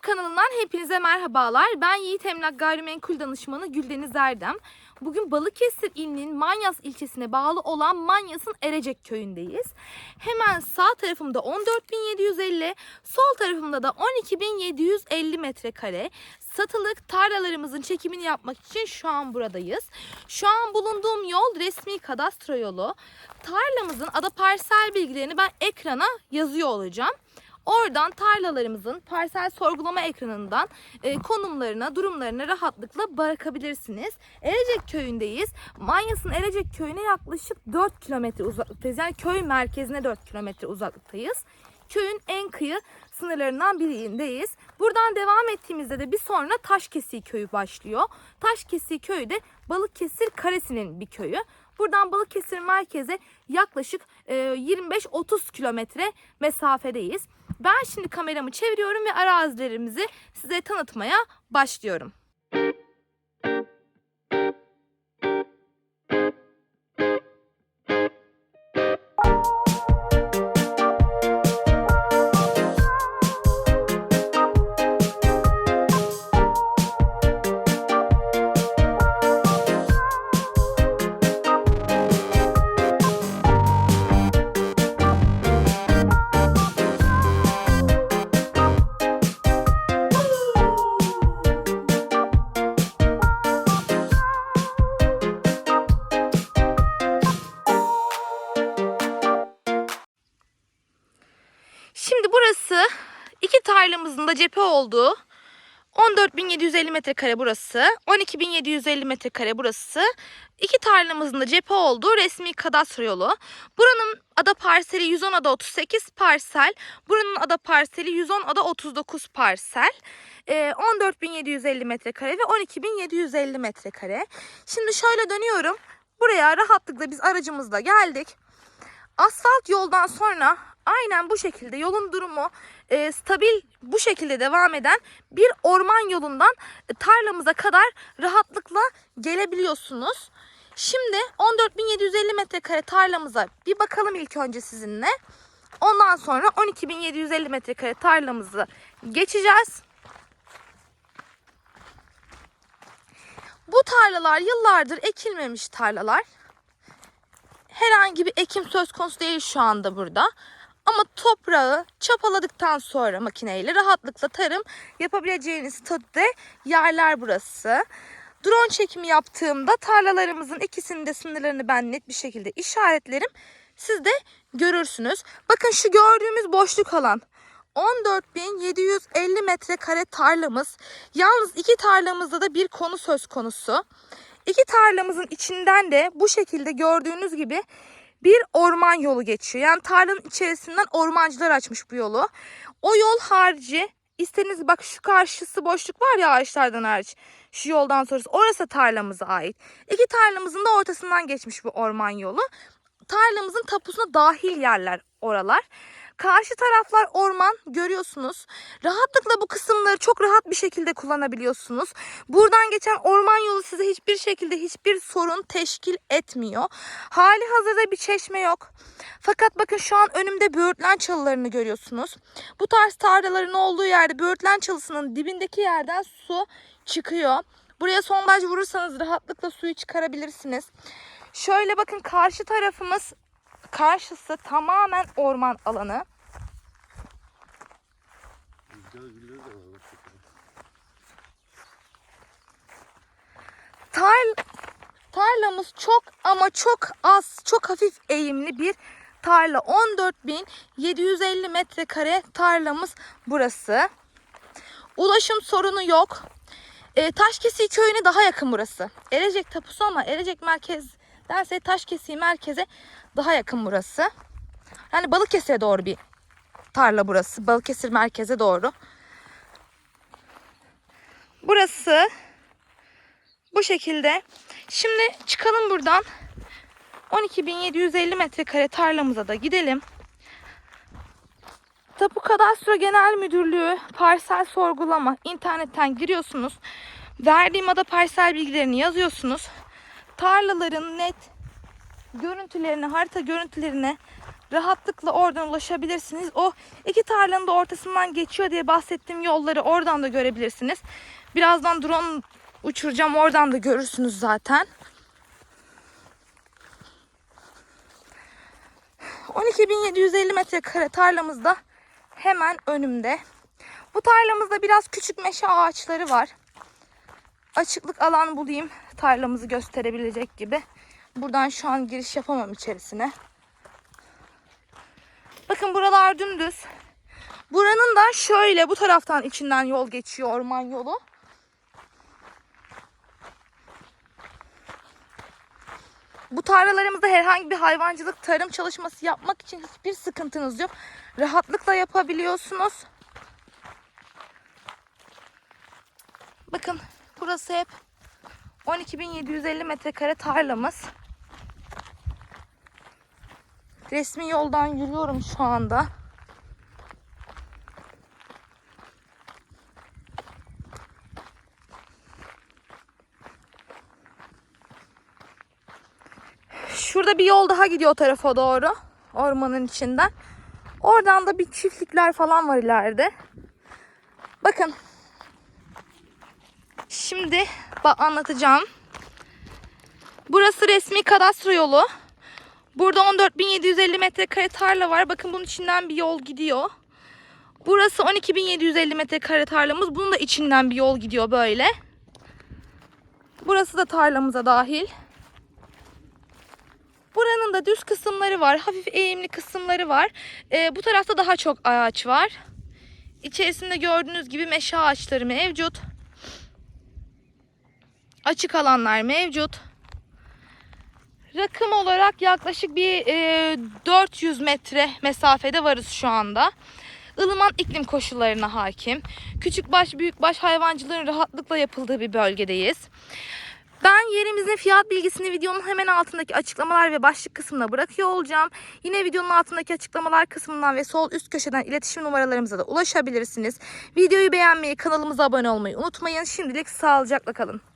kanalından hepinize merhabalar. Ben Yiğit Emlak Gayrimenkul Danışmanı Güldeniz Erdem. Bugün Balıkesir ilinin Manyas ilçesine bağlı olan Manyas'ın Erecek köyündeyiz. Hemen sağ tarafımda 14.750, sol tarafımda da 12.750 metrekare satılık tarlalarımızın çekimini yapmak için şu an buradayız. Şu an bulunduğum yol resmi kadastro yolu. Tarlamızın ada parsel bilgilerini ben ekrana yazıyor olacağım. Oradan tarlalarımızın parsel sorgulama ekranından e, konumlarına, durumlarına rahatlıkla bakabilirsiniz. Erecek köyündeyiz. Manyas'ın Erecek köyüne yaklaşık 4 kilometre uzaklıktayız. Yani köy merkezine 4 kilometre uzaklıktayız. Köyün en kıyı sınırlarından birindeyiz. Buradan devam ettiğimizde de bir sonra Taşkesi köyü başlıyor. Taşkesi köyü de Balıkesir Karesi'nin bir köyü. Buradan Balıkesir merkeze yaklaşık e, 25-30 kilometre mesafedeyiz. Ben şimdi kameramı çeviriyorum ve arazilerimizi size tanıtmaya başlıyorum. Şimdi tarlamızın da cephe olduğu 14.750 metrekare burası, 12.750 metrekare burası. İki tarlamızın da cephe olduğu resmi kadastro yolu. Buranın ada parseli 110 ada 38 parsel. Buranın ada parseli 110 ada 39 parsel. Ee, 14.750 metrekare ve 12.750 metrekare. Şimdi şöyle dönüyorum. Buraya rahatlıkla biz aracımızla geldik. Asfalt yoldan sonra aynen bu şekilde yolun durumu e, stabil bu şekilde devam eden bir orman yolundan e, tarlamıza kadar rahatlıkla gelebiliyorsunuz. Şimdi 14.750 metrekare tarlamıza bir bakalım ilk önce sizinle. Ondan sonra 12.750 metrekare tarlamızı geçeceğiz. Bu tarlalar yıllardır ekilmemiş tarlalar herhangi bir ekim söz konusu değil şu anda burada. Ama toprağı çapaladıktan sonra makineyle rahatlıkla tarım yapabileceğiniz statüde yerler burası. Drone çekimi yaptığımda tarlalarımızın ikisinin de sınırlarını ben net bir şekilde işaretlerim. Siz de görürsünüz. Bakın şu gördüğümüz boşluk alan 14.750 metrekare tarlamız. Yalnız iki tarlamızda da bir konu söz konusu. İki tarlamızın içinden de bu şekilde gördüğünüz gibi bir orman yolu geçiyor. Yani tarlanın içerisinden ormancılar açmış bu yolu. O yol harici istediğiniz bak şu karşısı boşluk var ya ağaçlardan hariç. Şu yoldan sonrası orası tarlamıza ait. İki tarlamızın da ortasından geçmiş bu orman yolu. Tarlamızın tapusuna dahil yerler oralar. Karşı taraflar orman görüyorsunuz. Rahatlıkla bu kısımları çok rahat bir şekilde kullanabiliyorsunuz. Buradan geçen orman yolu size hiçbir şekilde hiçbir sorun teşkil etmiyor. Hali hazırda bir çeşme yok. Fakat bakın şu an önümde böğürtlen çalılarını görüyorsunuz. Bu tarz tarlaların olduğu yerde böğürtlen çalısının dibindeki yerden su çıkıyor. Buraya sondaj vurursanız rahatlıkla suyu çıkarabilirsiniz. Şöyle bakın karşı tarafımız karşısı tamamen orman alanı. Tar tarlamız çok ama çok az, çok hafif eğimli bir tarla. 14.750 metrekare tarlamız burası. Ulaşım sorunu yok. E, Taşkesi köyüne daha yakın burası. Erecek tapusu ama Erecek merkez derse Taşkesi merkeze daha yakın burası. Yani Balıkesir'e doğru bir tarla burası. Balıkesir merkeze doğru. Burası bu şekilde. Şimdi çıkalım buradan. 12.750 metrekare tarlamıza da gidelim. Tapu Kadastro Genel Müdürlüğü parsel sorgulama internetten giriyorsunuz. Verdiğim ada parsel bilgilerini yazıyorsunuz. Tarlaların net görüntülerini, harita görüntülerini rahatlıkla oradan ulaşabilirsiniz. O iki tarlanın da ortasından geçiyor diye bahsettiğim yolları oradan da görebilirsiniz. Birazdan drone uçuracağım oradan da görürsünüz zaten. 12.750 metrekare tarlamızda hemen önümde. Bu tarlamızda biraz küçük meşe ağaçları var. Açıklık alan bulayım tarlamızı gösterebilecek gibi. Buradan şu an giriş yapamam içerisine. Bakın buralar dümdüz. Buranın da şöyle bu taraftan içinden yol geçiyor orman yolu. Bu tarlalarımızda herhangi bir hayvancılık, tarım çalışması yapmak için hiçbir sıkıntınız yok. Rahatlıkla yapabiliyorsunuz. Bakın burası hep 12.750 metrekare tarlamız. Resmi yoldan yürüyorum şu anda. Şurada bir yol daha gidiyor o tarafa doğru. Ormanın içinden. Oradan da bir çiftlikler falan var ileride. Bakın. Şimdi anlatacağım. Burası resmi kadastro yolu. Burada 14.750 metrekare tarla var. Bakın bunun içinden bir yol gidiyor. Burası 12.750 metrekare tarlamız. Bunun da içinden bir yol gidiyor böyle. Burası da tarlamıza dahil. Buranın da düz kısımları var. Hafif eğimli kısımları var. Ee, bu tarafta daha çok ağaç var. İçerisinde gördüğünüz gibi meşe ağaçları mevcut. Açık alanlar mevcut. Rakım olarak yaklaşık bir e, 400 metre mesafede varız şu anda. Ilıman iklim koşullarına hakim. Küçükbaş büyükbaş hayvancılığın rahatlıkla yapıldığı bir bölgedeyiz. Ben yerimizin fiyat bilgisini videonun hemen altındaki açıklamalar ve başlık kısmına bırakıyor olacağım. Yine videonun altındaki açıklamalar kısmından ve sol üst köşeden iletişim numaralarımıza da ulaşabilirsiniz. Videoyu beğenmeyi, kanalımıza abone olmayı unutmayın. Şimdilik sağlıcakla kalın.